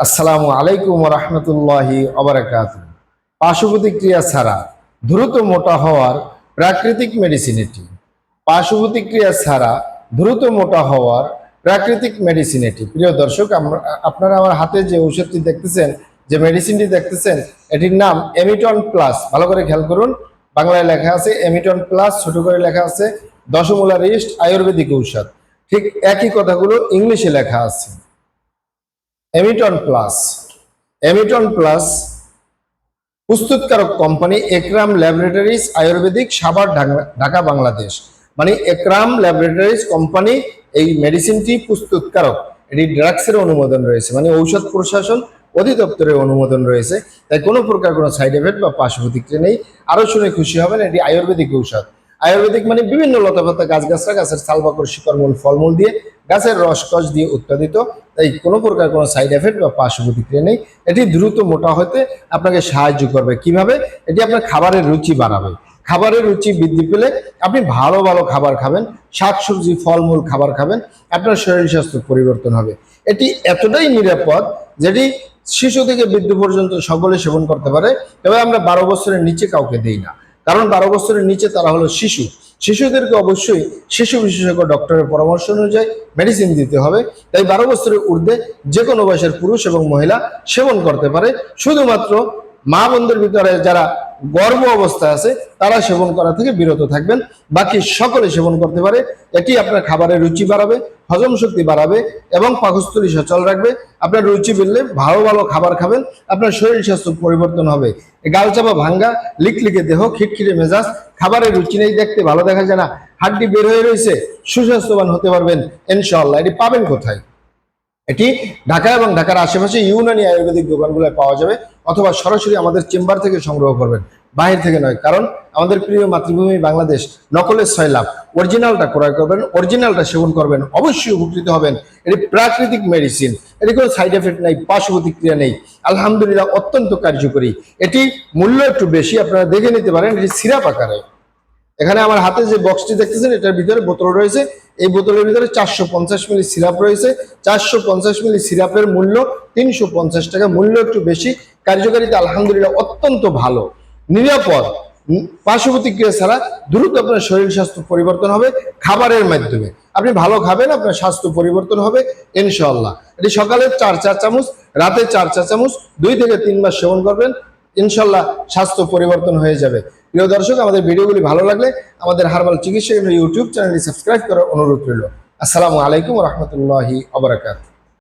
আসসালামু আলাইকুম রহমতুল্লাহি অবরাকাত পার্শ্বপ্রতিক্রিয়া ছাড়া দ্রুত মোটা হওয়ার প্রাকৃতিক মেডিসিন এটি। পার্শ্বপ্রতিক্রিয়া ছাড়া দ্রুত মোটা হওয়ার প্রাকৃতিক মেডিসিন এটি। প্রিয় দর্শক আপনারা আমার হাতে যে ঔষধটি দেখতেছেন, যে মেডিসিনটি দেখতেছেন, এটির নাম এমিটন প্লাস ভালো করে খেয়াল করুন, বাংলায় লেখা আছে এমিটন প্লাস ছোট করে লেখা আছে দশমূলা রিস্ট আয়ুর্বেদিক ঔষধ। ঠিক একই কথাগুলো ইংলিশে লেখা আছে। এমিটন প্লাস এমিটন প্লাস প্রস্তুতকারক company Ekram laboratories ayurvedic Savar Dhaka Bangladesh মানে একরাম ল্যাবরেটরিজ কোম্পানি এই মেডিসিনটি প্রস্তুতকারক। এটি ড্রাগসের অনুমোদন রয়েছে। মানে ঔষধ প্রশাসন অধিদপ্তরের অনুমোদন রয়েছে। তাই কোনো প্রকার কোনো সাইড এফেক্ট বা পার্শ্ব প্রতিক্রিয়া নেই। আরও শুনে খুশি হবেন, এটি আয়ুর্বেদিক ঔষধ। আয়ুর্বেদিক মানে বিভিন্ন লতাপাতা গাছগাছরা গাছের সালবাকর শিকড়মূল ফলমূল দিয়ে গাছের রসকস দিয়ে উৎপাদিত। তাই কোনো প্রকার কোনো সাইড এফেক্ট বা পার্শ্ব প্রতিক্রিয়া নেই। এটি দ্রুত মোটা হতে আপনাকে সাহায্য করবে। কীভাবে? এটি আপনার খাবারের রুচি বাড়াবে। খাবারের রুচি বৃদ্ধি পেলে আপনি ভালো ভালো খাবার খাবেন। শাকসবজি, ফলমূল খাবার খাবেন। আপনার শরীর স্বাস্থ্য পরিবর্তন হবে। এটি এতটাই নিরাপদ যেটি শিশু থেকে বৃদ্ধ পর্যন্ত সকলে সেবন করতে পারে। তবে আমরা বারো বছরের নিচে কাউকে দেই না। কারণ বারো বছরের নিচে তারা হলো শিশু। শিশুদেরকে অবশ্যই শিশু বিশেষজ্ঞ ডক্টরের পরামর্শ অনুযায়ী মেডিসিন দিতে হবে। তাই বারো বছরের ঊর্ধ্বে যে কোনো বয়সের পুরুষ এবং মহিলা সেবন করতে পারে। শুধুমাত্র মা বন্ধুর ভিতরে যারা গর্ভ অবস্থায় আছে, তারা সেবন করা থেকে বিরত থাকবেন। বাকি সকলে সেবন করতে পারে। এটি আপনার খাবারের রুচি বাড়াবে। হজম শক্তি বাড়াবে এবং পাকস্থলী সচল রাখবে। আপনার রুচি বেড়লে ভালো ভালো খাবার খাবেন, আপনার শরীর স্বাস্থ্য পরিবর্তন হবে। গালচাপা ভাঙ্গা লিকলিকে দেহ, খিটখিটে মেজাজ খাবারের রুচি নেই, দেখতে ভালো দেখা যায় না, হাড্ডি বের হয়ে রয়েছে, সুস্বাস্থ্যবান হতে পারবেন, ইনশাআল্লাহ। এটি পাবেন কোথায়? এটি ঢাকা এবং ঢাকার আশেপাশে ইউনানি আয়ুর্বেদিক দোকানগুলোয় পাওয়া যাবে, অথবা সরাসরি আমাদের চেম্বার থেকে সংগ্রহ করবেন। বাহির থেকে নয়। কারণ আমাদের প্রিয় মাতৃভূমি বাংলাদেশ, নকলের লাভ অরিজিনালটা ক্রয় করবেন, অরিজিনালটা সেবন করবেন, অবশ্যই উপকৃত হবেন। এটি প্রাকৃতিক মেডিসিন এটি কোনো সাইড এফেক্ট নেই, পার্শ্ব প্রতিক্রিয়া নেই। আলহামদুলিল্লাহ, অত্যন্ত কার্যকরী। এটি মূল্য একটু বেশি, আপনারা দেখে নিতে পারেন, এটি সিরাপ আকারে। এখানে আমার হাতে যে বক্সটি দেখতেছেন, এটার ভিতরে বোতল রয়েছে। এই বোতলের ভিতরে চারশো পঞ্চাশ মিলি সিরাপ রয়েছে। চারশো পঞ্চাশ মিলি সিরাপের মূল্য তিনশো পঞ্চাশ টাকা, মূল্য একটু বেশি। কার্যকারিতা আলহামদুলিল্লাহ অত্যন্ত ভালো। নিরাপদ। উম, পার্শ্ব প্রতিক্রিয়া ছাড়া দ্রুত আপনার শরীর স্বাস্থ্য পরিবর্তন হবে খাবারের মাধ্যমে। আপনি ভালো খাবেন আপনার স্বাস্থ্য পরিবর্তন হবে ইনশাল্লাহ এটি সকালে চার চার চামচ রাতে চার চার চামচ দুই থেকে তিন মাস সেবন করবেন ইনশাল্লাহ স্বাস্থ্য পরিবর্তন হয়ে যাবে। প্রিয় দর্শক আমাদের ভিডিওগুলি ভালো লাগলে আমাদের হারবাল চিকিৎসা ইউটিউব চ্যানেলটি সাবস্ক্রাইব করার অনুরোধ রইল। আসসালামু আলাইকুম রহমতুল্লাহি আবরাকাত